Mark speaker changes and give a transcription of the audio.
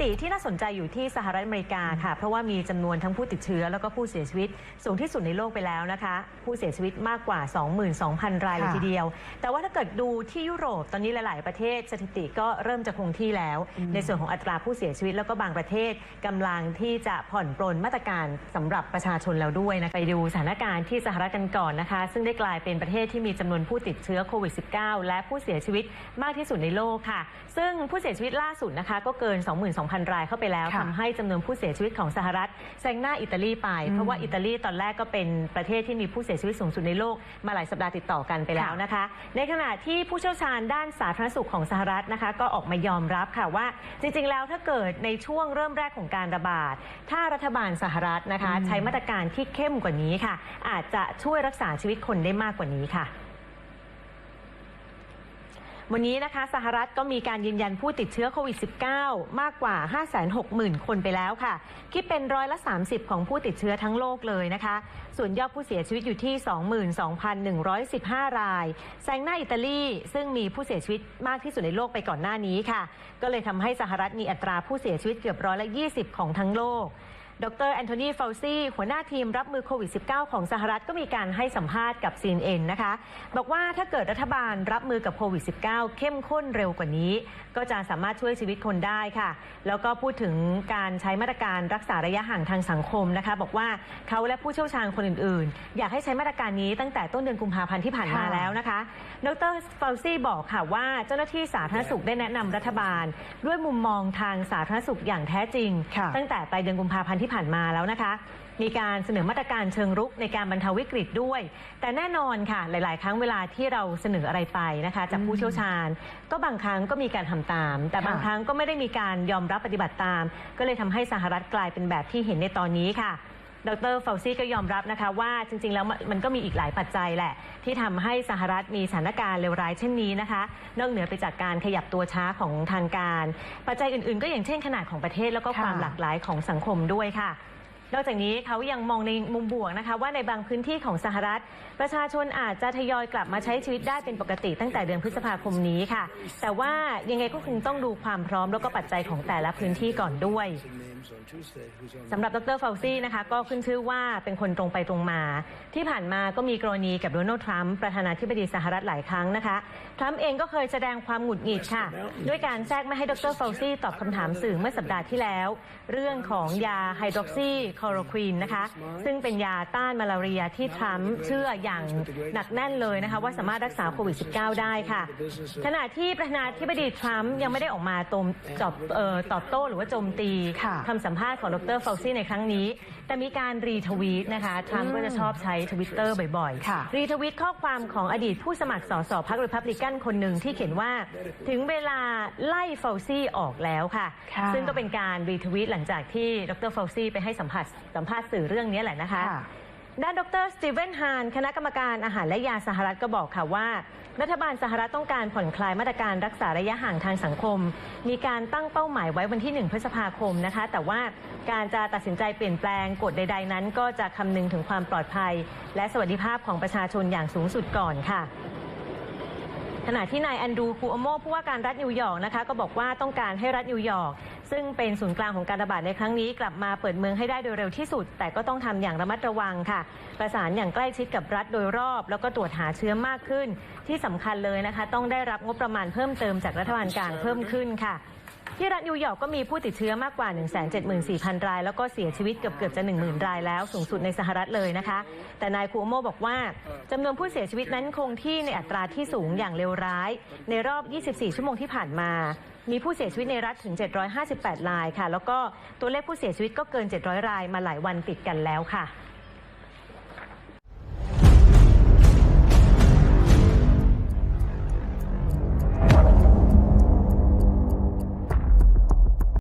Speaker 1: ติที่น่าสนใจอยู่ที่สหรัฐอเมริกาค่ะ เพราะว่ามีจำนวนทั้งผู้ติดเชื้อแล้วก็ผู้เสียชีวิต สูงที่สุดในโลกไปแล้วนะคะ ผู้เสียชีวิตมากกว่า 22,000 รายเลย
Speaker 2: ค่ะ
Speaker 1: ทีเดียว แต่ว่าถ้าเกิดดูที่ยุโรปตอนนี้หลาย ๆ ประเทศสถิติก็เริ่มจะคงที่แล้ว ในส่วนของอัตราผู้เสียชีวิตแล้วก็บางประเทศกำลังที่จะผ่อนปรนมาตรการสำหรับประชาชนแล้วด้วยนะไปดูสถานการณ์ที่สหรัฐกันก่อนนะคะ ซึ่งได้กลายเป็นประเทศที่มีจำนวนผู้ติดเชื้อโควิด -19 และผู้เสียชีวิตมากที่สุดในโลกค่ะ ซึ่งผู้เสียชีวิตล่าสุดนะคะก็เกิน22,000 รายเข้าไปแล้ว
Speaker 2: ค่ะ
Speaker 1: ทำให้จำนวนผู้เสียชีวิตของสหรัฐแซงหน้าอิตาลีไป เพราะว่าอิตาลีตอนแรกก็เป็นประเทศที่มีผู้เสียชีวิตสูงสุดในโลกมาหลายสัปดาห์ติดต่อกันไปแล้วนะคะ ในขณะที่ผู้เชี่ยวชาญด้านสาธารณสุขของสหรัฐนะคะ ก็ออกมายอมรับค่ะว่า จริง ๆ แล้วถ้าเกิดในช่วงเริ่มแรกของการระบาด ถ้ารัฐบาลสหรัฐนะคะ ใช้มาตรการที่เข้มกว่านี้ค่ะ อาจจะช่วยรักษาชีวิตคนได้มากกว่านี้ค่ะ วันนี้นะคะสหรัฐก็มีการยืนยันผู้ติดเชื้อโควิด -19 มากกว่า 560,000 คนไปแล้วค่ะ คิดเป็นร้อยละ 30 ของผู้ติดเชื้อทั้งโลกเลยนะคะ ส่วนยอดผู้เสียชีวิตอยู่ที่ 22,115 ราย แซงหน้าอิตาลี ซึ่งมีผู้เสียชีวิตมากที่สุดในโลกไปก่อนหน้านี้ค่ะ ก็เลยทำให้สหรัฐมีอัตราผู้เสียชีวิตเกือบร้อยละ 20 ของทั้งโลก ดรแอนโทนีเฟลซี่ หัวหน้าทีมรับมือโควิด -19 ของสหรัฐก็มีการให้สัมภาษณ์กับ CNN นะคะ บอกว่าถ้าเกิดรัฐบาลรับมือกับโควิด -19 เข้มข้นเร็วกว่านี้ ก็จะสามารถช่วยชีวิตคนได้ค่ะ แล้วก็พูดถึงการใช้มาตรการรักษาระยะห่างทางสังคมนะคะ บอกว่าเขาและผู้เชี่ยวชาญคนอื่น ๆ อยากให้ใช้มาตรการนี้ตั้งแต่ต้นเดือนกุมภาพันธ์ที่ผ่านมา
Speaker 2: ค่ะ
Speaker 1: แล้วนะคะ ดรเฟลซี่บอกค่ะว่าเจ้าหน้าที่สาธารณสุขได้แนะนำรัฐบาล ด้วยมุมมองทางสาธารณสุขอย่างแท้จริง
Speaker 2: ค่ะ
Speaker 1: ตั้งแต่ปลายเดือนกุมภาพันธ์ที่ผ่านมาแล้วนะคะ มีการเสนอมาตรการเชิงรุกในการบรรเทาวิกฤตด้วย แต่แน่นอนค่ะ หลาย ๆ ครั้งเวลาที่เราเสนออะไรไปนะคะจากผู้เชี่ยวชาญ ก็บางครั้งก็มีการทำตาม แต่บาง
Speaker 2: ค่ะ
Speaker 1: ครั้งก็ไม่ได้มีการยอมรับปฏิบัติตาม ก็เลยทำให้สหรัฐกลายเป็นแบบที่เห็นในตอนนี้ค่ะ ดรเฟลซี่ก็ยอมรับนะคะว่าจริง ๆ แล้วมันก็มีอีกหลายปัจจัยแหละ ที่ทำให้สหรัฐมีสถานการณ์เลวร้ายเช่นนี้นะคะ นอกเหนือไปจากการขยับตัวช้าของทางการ ปัจจัยอื่น ๆ ก็อย่างเช่นขนาดของประเทศแล้วก็ความหลากหลายของสังคมด้วยค่ะ นอกจากนี้เขายังมองในมุมบวกนะคะ ว่าในบางพื้นที่ของสหรัฐ ประชาชนอาจจะทยอยกลับมาใช้ชีวิตได้เป็นปกติตั้งแต่เดือนพฤษภาคมนี้ค่ะ แต่ว่ายังไงก็คงต้องดูความพร้อมแล้วก็ปัจจัยของแต่ละพื้นที่ก่อนด้วยสำหรับดรเฟลซี่นะคะก็ขึ้นชื่อว่าเป็นคนตรงไปตรงมา ที่ผ่านมาก็มีกรณีกับโดนัลด์ทรัมป์ประธานาธิบดีสหรัฐหลายครั้งนะคะทรัมป์เองก็เคยแสดงความหงุดหงิดค่ะ ด้วยการแทรกไม่ให้ดรเฟลซี่ตอบคำถามสื่อเมื่อสัปดาห์ที่แล้ว เรื่องของยาไฮดรอกซีคลอโรควีนนะคะ ซึ่งเป็นยาต้านมาลาเรียที่ทรัมป์เชื่ออย่างหนักแน่นเลยนะคะ ว่าสามารถรักษาโควิด -19 ได้ค่ะ ขณะที่ประธานาธิบดีทรัมป์ยังไม่ได้ออกมาตมตอบเอ่อตอบโต้หรือว่าโจมตี
Speaker 2: ค่ะ
Speaker 1: คำสัมภาษณ์ของดรเฟลซี่ในครั้งนี้ แต่มีการรีทวีตนะคะทรัมป์ก็จะชอบใช้ทวิตเตอร์บ่อย
Speaker 2: ค่ะ
Speaker 1: รีทวีตข้อความของอดีตผู้สมัครสสพรรครีพับลิกันคนหนึ่งที่เขียนว่าถึงเวลาไล่เฟลซี่ออกแล้วค่ะ
Speaker 2: ค่ะ
Speaker 1: ซึ่งก็เป็นการรีทวีตหลังจากที่ดรเฟลซี่ไปให้สัมภาษณ์สัมภาษณ์สื่อเรื่องนี้แหละนะคะ
Speaker 2: ค่ะ
Speaker 1: ด้านดรสตีเวนฮานคณะกรรมการอาหารและยาสหรัฐก็บอกค่ะว่า รัฐบาลสหรัฐต้องการผ่อนคลายมาตรการรักษาระยะห่างทางสังคม มีการตั้งเป้าหมายไว้วันที่ 1 พฤษภาคมนะคะ แต่ว่าการจะตัดสินใจเปลี่ยนแปลงกฎใด ๆ นั้น ก็จะคำนึงถึงความปลอดภัย และสวัสดิภาพของประชาชนอย่างสูงสุดก่อนค่ะขณะที่นายแอนดรูคูโอโมผู้ว่าการรัฐนิวยอร์กนะคะก็บอกว่าต้องการให้รัฐนิวยอร์ก ซึ่งเป็นศูนย์กลางของการระบาดในครั้งนี้ กลับมาเปิดเมืองให้ได้โดยเร็วที่สุด แต่ก็ต้องทำอย่างระมัดระวังค่ะ ประสานอย่างใกล้ชิดกับรัฐโดยรอบ แล้วก็ตรวจหาเชื้อมากขึ้น ที่สำคัญเลยนะคะ ต้องได้รับงบประมาณเพิ่มเติมจากรัฐบาลกลางเพิ่มขึ้นค่ะ ที่รัฐนิวยอร์กก็มีผู้ติดเชื้อมากกว่า 174,000 ราย แล้วก็เสียชีวิตเกือบเกือบจะ 10,000 รายแล้วสูงสุดในสหรัฐเลยนะคะ แต่นายคูโอโมบอกว่าจำนวนผู้เสียชีวิตนั้นคงที่ในอัตราที่สูงอย่างเลวร้าย ในรอบ 24 ชั่วโมงที่ผ่านมา มีผู้เสียชีวิตในรัฐถึง 758 รายค่ะ แล้วก็ตัวเลขผู้เสียชีวิตก็เกิน 700 รายมาหลายวันติดกันแล้วค่ะ